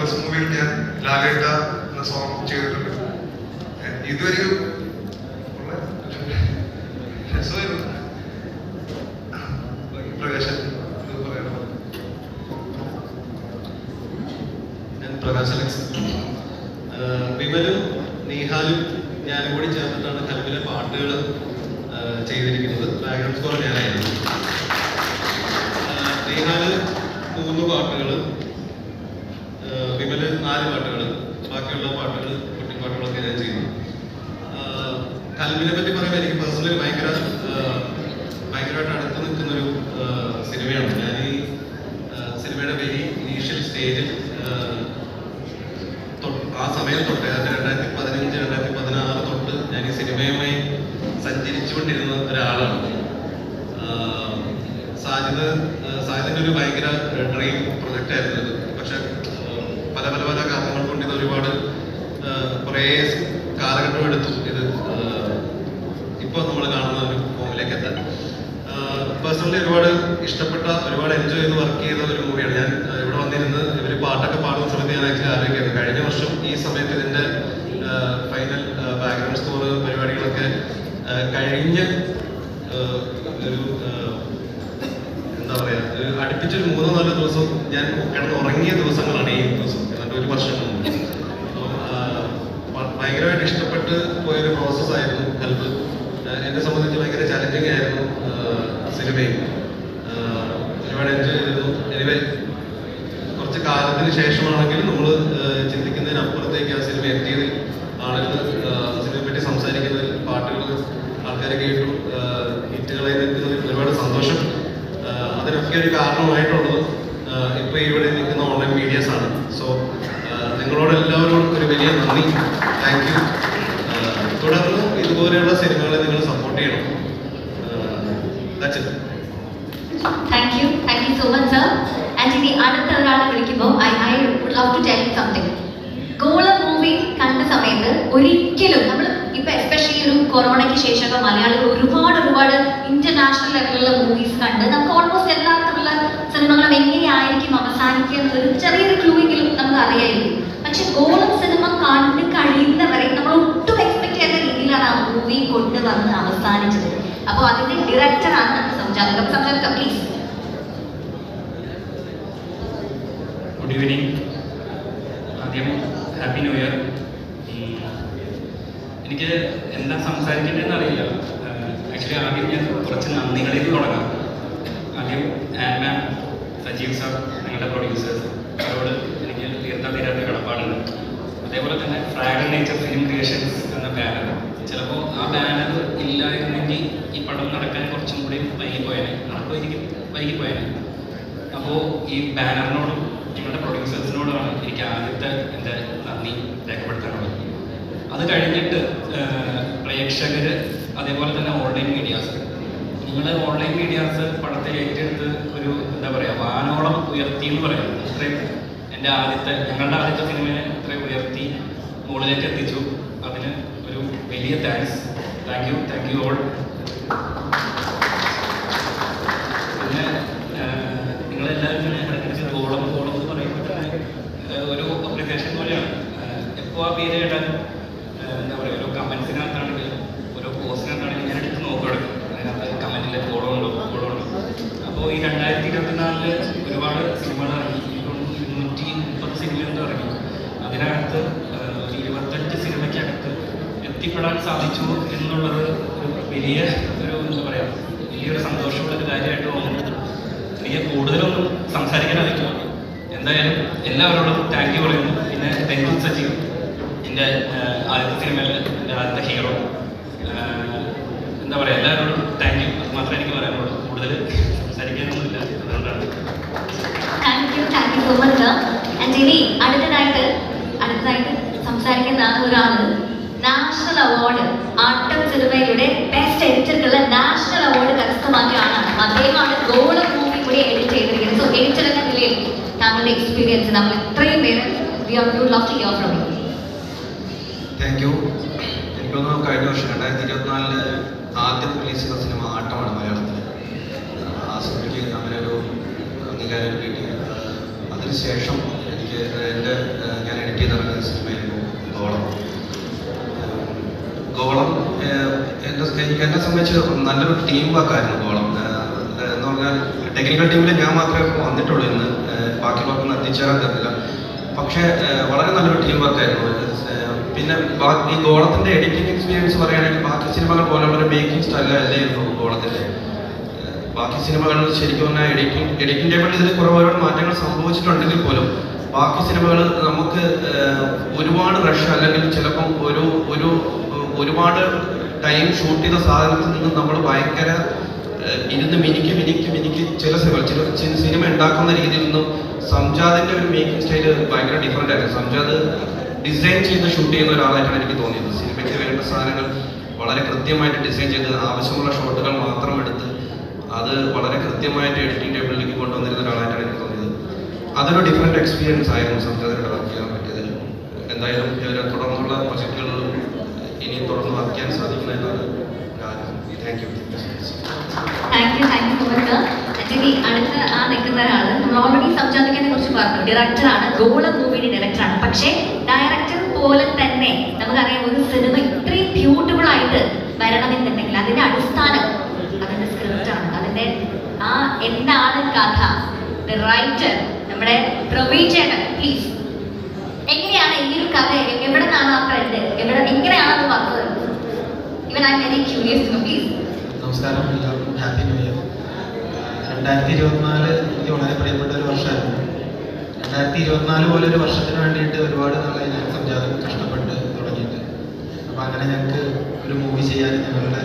First മൂവിയിൽ ഞാൻ ലാലേട്ട എന്ന സോങ് ചെയ്തിട്ടുണ്ട്. ഇതൊരു പ്രകാശൻ ഞാൻ പ്രകാശ് അലക്സ്. വിമലും നീഹാലും ഞാനും കൂടി ചേർന്നിട്ടാണ് കലവിലെ പാട്ടുകൾ ചെയ്തിരിക്കുന്നത്. ബാക്ക്ഗ്രൗണ്ട് സ്കോർ ഞാനായിരുന്നു. നീഹാൽ മൂന്ന് പാട്ടുകൾ നാല് പാട്ടുകൾ ബാക്കിയുള്ള പാട്ടുകൾ കുട്ടിപ്പാട്ടുകളൊക്കെ ഞാൻ ചെയ്യുന്നു. കൽബിനെ പറ്റി പറയുമ്പോൾ എനിക്ക് പേഴ്സണലി ഭയങ്കര ഭയങ്കരമായിട്ട് അടുത്ത് നിൽക്കുന്ന ഒരു സിനിമയാണ്. ഞാൻ ഈ സിനിമയുടെ വെരി ഇനീഷ്യൽ സ്റ്റേജിൽ ആ സമയം തൊട്ട് രണ്ടായിരത്തി പതിനഞ്ച് രണ്ടായിരത്തി പതിനാറ് തൊട്ട് ഞാൻ ഈ സിനിമയുമായി സഞ്ചരിച്ചുകൊണ്ടിരുന്ന ഒരാളാണ് സാജിദ് ആഹ് സാജിദിന്റെ ഒരു ഭയങ്കര ഡ്രീം പ്രൊജക്റ്റ് ആയിരുന്നു പക്ഷെ പല പല പല കാരണങ്ങൾ കൊണ്ട് ഇത് ഒരുപാട് കുറേ കാലഘട്ടം എടുത്തു ഇത് ഇപ്പോൾ ഇപ്പൊ നമ്മൾ കാണുന്ന ഒരു ഫോമിലേക്ക് എത്താൻ. പേഴ്സണലി ഒരുപാട് ഇഷ്ടപ്പെട്ട ഒരുപാട് എൻജോയ് ചെയ്ത് വർക്ക് ചെയ്ത ഒരു മൂവിയാണ് ഞാൻ ഇവിടെ വന്നിരുന്ന് ഇവർ പാട്ടൊക്കെ പാടുന്ന സമയത്ത് ഞാൻ ആക്ച്വലി ആലോചിക്കുന്നത് കഴിഞ്ഞ വർഷം ഈ സമയത്ത് ഇതിന്റെ ഫൈനൽ ബാക്ക്ഗ്രൗണ്ട് സ്കോർ പരിപാടികളൊക്കെ കഴിഞ്ഞ ഒരു എന്താ പറയുക അടുപ്പിച്ചൊരു മൂന്നോ നാലോ ദിവസം ഞാൻ കിടന്ന് ഉറങ്ങിയ ദിവസങ്ങളാണ് ഈ ദിവസം. ഒരു വർഷം ഭയങ്കരമായിട്ട് ഇഷ്ടപ്പെട്ട് പോയൊരു പ്രോസസ് ആയിരുന്നു ഹെൽപ്പ് എന്നെ സംബന്ധിച്ച് ഭയങ്കര ചലഞ്ചിങ് ആയിരുന്നു സിനിമയിൽ. ഒരുപാട് എൻജോയ് ചെയ്തിരുന്നു. എനിവേ കുറച്ച് കാലത്തിന് ശേഷമാണെങ്കിലും നമ്മൾ ചിന്തിക്കുന്നതിനപ്പുറത്തേക്ക് ആ സിനിമ എത്തിയതിൽ ആളുകൾ സിനിമയെ പറ്റി സംസാരിക്കുന്നതിൽ പാട്ടുകൾ ആൾക്കാരെ കേട്ടു. ഹിറ്റുകളായി നിൽക്കുന്നതിൽ ഒരുപാട് സന്തോഷം. അതിനൊക്കെ ഒരു കാരണമായിട്ടുള്ളത് ആഹ് ഇപ്പൊ ഇവിടെ നിൽക്കുന്ന ഓൺലൈൻ മീഡിയാസാണ് സോ നിങ്ങളോട് എല്ലാവരോടും ഒരു വലിയ നന്ദി. താങ്ക് യു തുടർന്ന് ഇതുപോലെയുള്ള സിനിമകളെ നിങ്ങൾ സപ്പോർട്ട് ചെയ്യണം. Thank you thank you so much and ഇനി അടുത്ത ഒരാളെ വിളിക്കുമ്പോൾ I I love to tell something Golam movie കണ്ട സമയത്ത് ഒരിക്കലും നമ്മൾ ഇപ്പൊ എസ്പെഷ്യലി ഒരു കൊറോണയ്ക്ക് ശേഷമൊക്കെ മലയാളികൾ ഒരുപാട് ഒരുപാട് ഇന്റർനാഷണൽ ലെവലിലുള്ള മൂവീസ് കണ്ട് നമുക്ക് സിനിമകളും എങ്ങനെയായിരിക്കും അവസാനിക്കുക എന്നുള്ളൊരു ചെറിയൊരു ക്ലൂയെങ്കിലും നമുക്ക് അറിയായിരുന്നു പക്ഷെ ഗോളം സിനിമ കണ്ടു കഴിയുന്നവരെ നമ്മൾ ഒട്ടും എക്സ്പെക്ട് ചെയ്യുന്ന രീതിയിലാണ് ആ മൂവി കൊണ്ടുവന്ന് അവസാനിച്ചത്. അപ്പോൾ അതിന്റെ ഡയറക്ടറാണ് സംജാതകം സംജാതകം പ്ലീസ് ഗുഡ് ഈവനിങ് ആദ്യം ഹാപ്പി ന്യൂ ഇയർ എനിക്ക് എന്താ സംസാരിക്കേണ്ടതെന്ന് അറിയില്ല. ആക്ച്വലി ആദ്യം ഞാൻ കുറച്ച് നന്ദികളിൽ തുടങ്ങാം. ആദ്യം മാം സജീവ് സാർ ഞങ്ങളുടെ പ്രൊഡ്യൂസേഴ്സ് അവരോട് എനിക്ക് തീർത്താ തീരാത്ത കടപ്പാടുണ്ട് അതേപോലെ തന്നെ ഫ്രാഗൺ നേച്ചർ ഫിലിം ക്രിയേഷൻസ് എന്ന ബാനർ ചിലപ്പോൾ ആ ബാനർ ഇല്ലായിരുന്നെങ്കിൽ ഈ പടം നടക്കാൻ കുറച്ചും കൂടി വൈകിപ്പോയനെ. നടക്കുമായിരിക്കും വൈകിപ്പോയനെ. അപ്പോൾ ഈ ബാനറിനോടും നിങ്ങളുടെ പ്രൊഡ്യൂസേഴ്സിനോടുമാണ് എനിക്ക് ആദ്യത്തെ എന്റെ നന്ദി രേഖപ്പെടുത്താനുള്ളത്. അത് കഴിഞ്ഞിട്ട് പ്രേക്ഷകർ അതേപോലെ തന്നെ ഓൺലൈൻ മീഡിയാസ് നിങ്ങൾ ഓൺലൈൻ മീഡിയാസ് പടത്തെ ഏറ്റെടുത്ത് ഒരു എന്താ പറയുക വാനോളം ഉയർത്തി എന്ന് പറയുന്നത്. അത്രയും എന്റെ ആദ്യത്തെ ഞങ്ങളുടെ ആദ്യത്തെ സിനിമയെ അത്രയും ഉയർത്തി മുകളിലേക്ക് എത്തിച്ചു. അതിന് ഒരു വലിയ thanks thank you thank you all പിന്നെ നിങ്ങളെല്ലാവരും ഇങ്ങനെ ഇടയ്ക്കിടയ്ക്ക് ഗോളം ഗോളം എന്ന് പറയുമ്പോൾ ഒരു അപ്ലിക്കേഷൻ പോലെയാണ്. എപ്പോൾ ആ പേര് കേട്ടാലും ഏഹ്, എന്താ പറയുക ഓരോ കമൻസിനകത്താണെങ്കിലും ഓരോ പോസ്റ്റിനകത്താണെങ്കിലും ഞാൻ എടുത്ത് നോക്കിയെടുക്കും അതിനകത്ത് കമന്റിൽ ഫോളോ ഉണ്ടോ ഫോളോ ഉണ്ടോ അപ്പോൾ ഈ രണ്ടായിരത്തി ഇരുപത്തിനാലിൽ ഒരുപാട് സിനിമകൾ ഇറങ്ങി ഇപ്പം ഇരുന്നൂറ്റി മുപ്പത് സിനിമ എന്തോ ഇറങ്ങി അതിനകത്ത് ഏഹ്, ഒരു ഇരുപത്തഞ്ച് സിനിമയ്ക്കകത്ത് എത്തിപ്പെടാൻ സാധിച്ചു എന്നുള്ളത് ഒരു വലിയ ഒരു എന്താ പറയുക വലിയൊരു സന്തോഷമുള്ള ഒരു കാര്യമായിട്ട് തോന്നുന്നു എനിക്ക് കൂടുതലൊന്നും സംസാരിക്കാനായിരിക്കും എന്തായാലും എല്ലാവരോടും താങ്ക് യു പറയുന്നു. പിന്നെ രഞ്ജിത് സജീവ് എന്റെ ആദ്യത്തെ സിനിമയിലെ എന്റെ ആദ്യത്തെ ഹീറോ എന്താ പറയുക എല്ലാവരോടും താങ്ക് യു അത് മാത്രമേ എനിക്ക് പറയാനുള്ളൂ. കൂടുതൽ സംസാരിക്കാനൊന്നുമില്ല. അതുകൊണ്ടാണ്. അടുത്തതായിട്ട് അടുത്തതായിട്ട് സംസാരിക്കുന്ന ഒരാൾ നാഷണൽ അവാർഡ് ആട്ടം സിനിമയുടെ ബെസ്റ്റ് എഡിറ്റർക്കുള്ള നാഷണൽ അവാർഡ് കരസ്ഥമാക്കിയാണ് അദ്ദേഹമാണ് ഗോൾഡ് മൂവി കൂടി എഡിറ്റ് ചെയ്തിരിക്കുന്നത്. സോ എഡിറ്റർ എന്ന നിലയിൽ താങ്കളുടെ എക്സ്പീരിയൻസ് നമ്മൾ ഇത്രയും പേര് we are you love to hear from you thank you എനിക്കൊന്ന് കഴിഞ്ഞ വർഷം രണ്ടായിരത്തി ഇരുപത്തിനാലിൽ ആദ്യം റിലീസ് ചെയ്ത സിനിമ ആട്ടമാണ് മലയാളത്തിൽ ആ സിനിമയ്ക്ക് അങ്ങനൊരു അംഗീകാരം കിട്ടി അതിനുശേഷം എനിക്ക് എന്റെ എനിക്ക് എന്നെ സംബന്ധിച്ച് നല്ലൊരു ടീം വർക്കായിരുന്നു ഗോളം എന്ന് പറഞ്ഞാൽ ടെക്നിക്കൽ ടീമിൽ ഞാൻ മാത്രമേ വന്നിട്ടുള്ളൂ ഇന്ന്. ബാക്കിയുള്ളവർക്കൊന്നും എത്തിച്ചേരാൻ തരത്തില്ല പക്ഷേ വളരെ നല്ലൊരു ടീം വർക്കായിരുന്നു പിന്നെ ഈ ഗോളത്തിന്റെ എഡിറ്റിംഗ് എക്സ്പീരിയൻസ് പറയുകയാണെങ്കിൽ ബാക്കി സിനിമകൾ പോലുള്ള ഒരു സ്റ്റൈൽ അല്ലായിരുന്നു ഗോളത്തിന്റെ. ഏഹ് ബാക്കി സിനിമകളിൽ ശരിക്കും പറഞ്ഞാൽ എഡിറ്റിംഗ് എഡിറ്റിംഗ് ടേബിളിൽ ഇതിൽ കുറേ ഒരുപാട് മാറ്റങ്ങൾ സംഭവിച്ചിട്ടുണ്ടെങ്കിൽ പോലും ബാക്കി സിനിമകൾ നമുക്ക് ഒരുപാട് റഷ് അല്ലെങ്കിൽ ചിലപ്പം ഒരു ഒരു ഒരുപാട് ടൈം ഷൂട്ട് ചെയ്ത സാധനത്തിൽ നിന്ന് നമ്മൾ ഭയങ്കര ഇരുന്ന് മിനിക്ക് മിനിക്ക് മിനിക്ക് ചില സിനിമ ചില സിനിമ ഉണ്ടാക്കുന്ന രീതിയിൽ നിന്നും സംജാദിന്റെ ഒരു മേക്കിംഗ് സ്റ്റൈൽ ഭയങ്കര ഡിഫറെന്റ് ആയിരുന്നു. സംജാദ് ഡിസൈൻ ചെയ്ത് ഷൂട്ട് ചെയ്യുന്ന ഒരാളായിട്ടാണ് എനിക്ക് തോന്നിയത്. സിനിമയ്ക്ക് വേണ്ട സാധനങ്ങൾ വളരെ കൃത്യമായിട്ട് ഡിസൈൻ ചെയ്ത് ആവശ്യമുള്ള ഷോട്ടുകൾ മാത്രം എടുത്ത് അത് വളരെ കൃത്യമായിട്ട് എഡിറ്റിംഗ് ടേബിളിലേക്ക് കൊണ്ടുവന്നിരുന്ന ഒരാളായിട്ടാണ് എനിക്ക് തോന്നിയത്. അതൊരു ഡിഫറെന്റ് എക്സ്പീരിയൻസ് ആയിരുന്നു സംജാദിനോട് വർക്ക് ചെയ്യാൻ പറ്റിയതിൽ എന്തായാലും തുടർന്നുള്ള പ്രൊജക്റ്റുകൾ തുടർന്ന് വർക്ക് ചെയ്യാൻ സാധിക്കുന്നതെന്നാണ് താങ്ക് താങ്ക് യു താങ്ക് ആ നിൽക്കുന്ന ഒരാൾ നമ്മൾ ഓൾറെഡി സംസാരിക്കാനെ കുറിച്ച് പറഞ്ഞു ഡയറക്ടറാണ് ഗോളം മൂവിയുടെ ഡയറക്ടറാണ് പക്ഷേ ഡയറക്ടർ പോലെ തന്നെ നമുക്കറിയാം ഒരു സിനിമ ഇത്രയും ബ്യൂട്ടിഫുൾ ആയിട്ട് വരണമെന്നുണ്ടെങ്കിൽ അതിന്റെ അടിസ്ഥാനം അതിന്റെ സ്ക്രിപ്റ്റാണ് അതിന്റെ ആ എന്താണ് കഥ? റൈറ്റർ നമ്മുടെ പ്രവീൺ ചേട്ടൻ പ്ലീസ് എങ്ങനെയാണ് ഈ ഒരു കഥ എവിടെ നിന്നാണ് ആ ത്രെഡ് എവിടെ എങ്ങനെയാണ് വന്നത്? ഇവൻ ഐ വെരി ക്യൂരിയസ് പ്ലീസ് നമസ്കാരം എല്ലാവർക്കും ഹാപ്പി ന്യൂ ഇയർ രണ്ടായിരത്തി ഇരുപത്തിനാല് എനിക്ക് വളരെ പ്രിയപ്പെട്ട ഒരു വർഷമായിരുന്നു. രണ്ടായിരത്തി ഇരുപത്തിനാല് പോലെ ഒരു വർഷത്തിന് വേണ്ടിയിട്ട് ഒരുപാട് നാളെ ഞാൻ സംജാതം കഷ്ടപ്പെട്ട് തുടങ്ങിയിട്ട്. അപ്പോൾ അങ്ങനെ ഞങ്ങൾക്ക് ഒരു മൂവി ചെയ്യാൻ ഞങ്ങളുടെ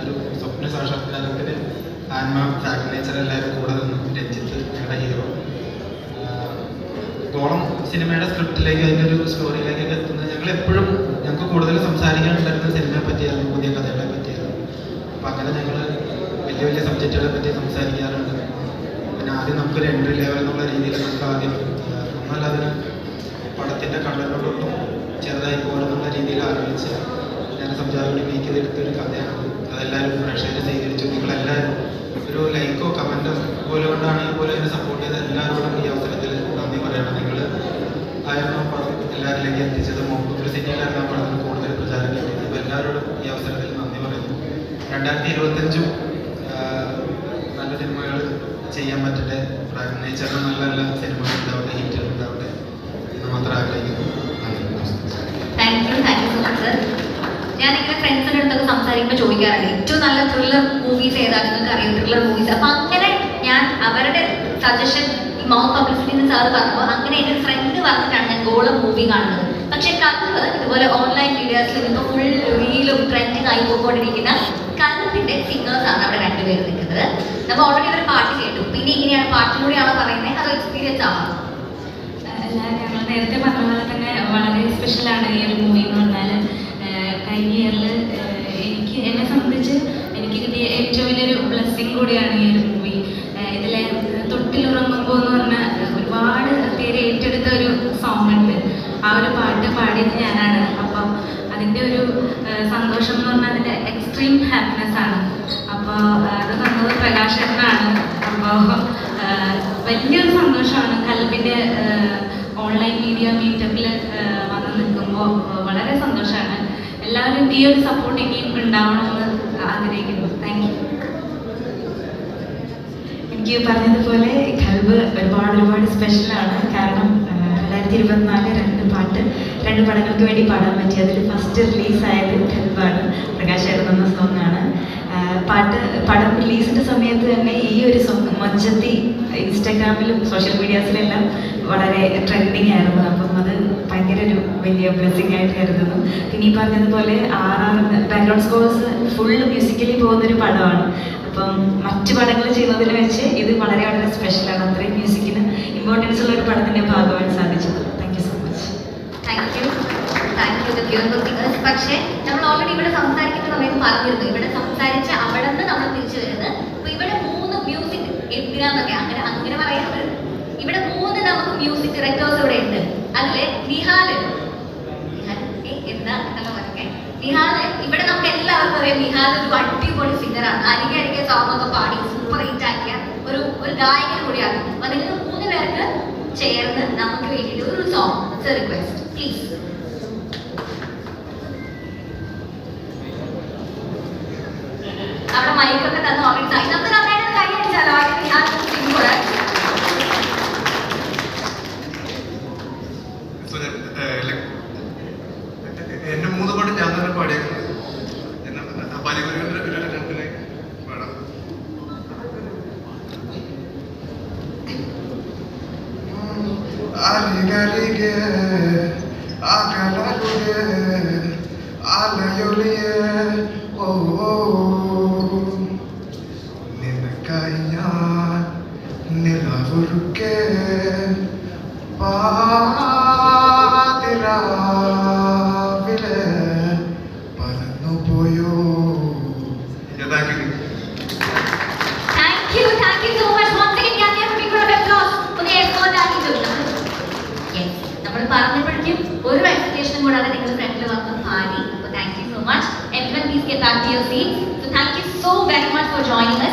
ഒരു സ്വപ്ന സാക്ഷാത്കാരത്തിന് ആൻമ ഫാക്ട് നേച്ചർ എല്ലാവരും കൂടെ സിനിമയുടെ സ്ക്രിപ്റ്റിലേക്ക് അതിന്റെ ഒരു സ്റ്റോറിയിലേക്കൊക്കെ എത്തുന്നത് ഞങ്ങൾ എപ്പോഴും ഞങ്ങൾക്ക് കൂടുതൽ സംസാരിക്കാനുണ്ടായിരുന്ന സിനിമയെ പറ്റിയായിരുന്നു പുതിയ കഥകളെ പറ്റിയായിരുന്നു. അപ്പം അങ്ങനെ ഞങ്ങൾ വലിയ വലിയ സബ്ജക്റ്റുകളെ പറ്റി സംസാരിക്കാറുണ്ട്. പിന്നെ ആദ്യം നമുക്കൊരു എൻട്രി ലെവൽ എന്നുള്ള രീതിയിൽ നമുക്ക് ആദ്യം നമ്മളതിന് പടത്തിന്റെ കണ്ടന്റിനോടൊപ്പം ചെറുതായി പോകാനുള്ള രീതിയിൽ ആലോചിച്ച് ഞാൻ സംസാരം മേക്ക് ചെയ്തെടുത്തൊരു കഥയാണ്. അതെല്ലാവരും പ്രേക്ഷകരെ സ്വീകരിച്ചു. നിങ്ങളെല്ലാവരും ഒരു ലൈക്കോ കമന്റോ പോലെ കൊണ്ടാണെങ്കിൽ പോലെ അതിനെ സപ്പോർട്ട് ചെയ്ത എല്ലാവരോടും ഈ അവസരത്തിൽ നന്ദി പറയണം നിങ്ങൾ ആയിരുന്നു ആ പടം എല്ലാവരിലേക്ക് എത്തിച്ചത് പബ്ലിസിറ്റിയിലായിരുന്നു ആ പടത്തിന് കൂടുതൽ പ്രചാരം കിട്ടിയത് അപ്പോൾ എല്ലാവരോടും ഈ അവസരത്തിൽ നന്ദി പറയുന്നു. രണ്ടായിരത്തി ഇരുപത്തഞ്ചും നല്ല സിനിമകൾ ചെയ്യാൻ പറ്റട്ടെ. നേച്ചറിന് നല്ല നല്ല സിനിമകൾ ഉണ്ടാവട്ടെ ഹിറ്റുകൾ ഉണ്ടാവട്ടെ എന്ന് മാത്രം ആഗ്രഹിക്കുന്നു. താങ്ക് യു ഫ്രണ്ട്സിന്റെ അടുത്തൊക്കെ സംസാരിക്കുമ്പോൾ ചോദിക്കാറുണ്ട് ഏറ്റവും നല്ല ത്രില്ലർ മൂവീസ് ഏതാ? നിങ്ങൾക്ക് അറിയാം ത്രില്ലർ മൂവീസ് അപ്പം അങ്ങനെ ഞാൻ അവരുടെ സജഷൻ മൗത്ത് പബ്ലിസിറ്റി സാർ പറഞ്ഞപ്പോൾ അങ്ങനെ എന്റെ ഫ്രണ്ട് പറഞ്ഞിട്ടാണ് ഞാൻ ഗോള മൂവി കാണുന്നത്. പക്ഷെ കൽവ് ഇതുപോലെ ഓൺലൈൻ വീഡിയോസിൽ നിന്ന് ഫുൾ റീലും ട്രെൻഡിങ് ആയി പോയിക്കൊണ്ടിരിക്കുന്ന കൽവിന്റെ സിംഗേഴ്സാണ് അവിടെ രണ്ടുപേർ നിൽക്കുന്നത്. നമ്മൾ ഓൾറെഡി ഒരു പാട്ട് കേട്ടു. പിന്നെ ഇങ്ങനെയാണ് പാട്ടിലൂടെയാണോ പറയുന്നത് അത് എക്സ്പീരിയൻസ് ആണോ? നേരത്തെ പറഞ്ഞ പോലെ തന്നെ വളരെ സ്പെഷ്യലാണ് ഈ ഒരു മൂവി എന്ന് പറഞ്ഞാൽ കഴിഞ്ഞ ഇയറിൽ എനിക്ക് എന്നെ സംബന്ധിച്ച് എനിക്ക് കിട്ടിയ ഏറ്റവും വലിയൊരു ബ്ലെസ്സിങ് കൂടിയാണ് ഈ ഒരു മൂവി ഇതിലെ തൊട്ടിലുറങ്ങുമ്പോൾ എന്ന് പറഞ്ഞ ഒരുപാട് പേര് ഏറ്റെടുത്ത ഒരു സോങ് ഉണ്ട് ആ ഒരു പാട്ട് പാടിയത് ഞാനാണ്. അപ്പം അതിന്റെ ഒരു സന്തോഷം എന്ന് പറഞ്ഞാൽ അതിന്റെ എക്സ്ട്രീം ഹാപ്പിനെസ് ആണ്. അപ്പോൾ അത് തന്നത് പ്രകാശനാണ് അപ്പോൾ വലിയൊരു സന്തോഷമാണ്. കൽബിന്റെ ഓൺലൈൻ മീഡിയ മീറ്റപ്പിൽ വന്ന് നിൽക്കുമ്പോൾ വളരെ സന്തോഷമാണ് എല്ലാവരും ഈ ഒരു സപ്പോർട്ട് ഇനിയും ഉണ്ടാവണമെന്ന് ആഗ്രഹിക്കുന്നു. താങ്ക് യു എനിക്ക് പറഞ്ഞതുപോലെ കൽബ് ഒരുപാട് ഒരുപാട് സ്പെഷ്യലാണ് കാരണം രണ്ടായിരത്തി ഇരുപത്തിനാല് രണ്ട് പാട്ട് രണ്ട് പടങ്ങൾക്ക് വേണ്ടി പാടാൻ പറ്റി അതിൽ ഫസ്റ്റ് റിലീസായത് കൽബാണ്. പ്രകാശ് എന്ന സോങ്ങാണ് പാട്ട് പടം റിലീസിന്റെ സമയത്ത് തന്നെ ഈ ഒരു സോങ് മൊഞ്ചത്തി ഇൻസ്റ്റാഗ്രാമിലും സോഷ്യൽ മീഡിയാസിലെല്ലാം വളരെ ട്രെൻഡിങ് ആയിരുന്നു. അപ്പം അത് ഭയങ്കര ഒരു വലിയ ബ്ലെസ്സിങ് ആയിട്ട് കരുതുന്നു. പിന്നെ ഈ പറഞ്ഞതുപോലെ R R background scores full musically പോകുന്നൊരു പടമാണ്. അപ്പം മറ്റു പടങ്ങൾ ചെയ്യുന്നതിൽ വെച്ച് ഇത് വളരെ വളരെ സ്പെഷ്യലാണ് അത്രയും മ്യൂസിക്കിന് ഇമ്പോർട്ടൻസ് ഉള്ള ഒരു പടത്തിന്റെ ഭാഗമായി സാധിച്ചത്. Thank you so much thank you thank you singers പക്ഷേ നമ്മൾ ഓൾറെഡി ഇവിടെ സംസാരിക്കുന്ന സമയത്ത് പറഞ്ഞിരുന്നു. ഇവിടെ സംസാരിച്ച് അവിടെ നിന്ന് നമ്മൾ തിരിച്ചു വരുന്നത്. അപ്പൊ ഇവിടെ മൂന്ന് മ്യൂസിക് എന്തിനാന്നൊക്കെ അങ്ങനെ അങ്ങനെ പറയാറ് ഇവിടെ മൂന്ന് നമുക്ക് മ്യൂസിക് ഡയറക്ടേഴ്സ് ഇവിടെ ഉണ്ട്. അതിലെ നിഹാൽ. നിഹാൽ? ഇവിടെ നമുക്ക് എല്ലാവർക്കും അറിയാം നിഹാൽ ഒരു അടിപൊളി സിംഗറാണ് അരികെ അരികെ സോങ് ഒക്കെ പാടി സൂപ്പർ ഹിറ്റ് ആക്കിയ ഒരു ഒരു ഗായകൻ കൂടിയാണ്. അപ്പൊ മൂന്ന് പേർക്ക് ചേർന്ന് നമുക്ക് വേണ്ടിയിട്ട് ഒരു സോങ് റിക്വസ്റ്റ് പ്ലീസ് അവിടെ മൈക്കൊക്കെ തന്നു ഓൾറെഡി ಕಾಲಿಗಳಿಗೆ ಆಗಲಲಿಗೆ ಆಲಯೊಲಿಯೇ ಓ join us.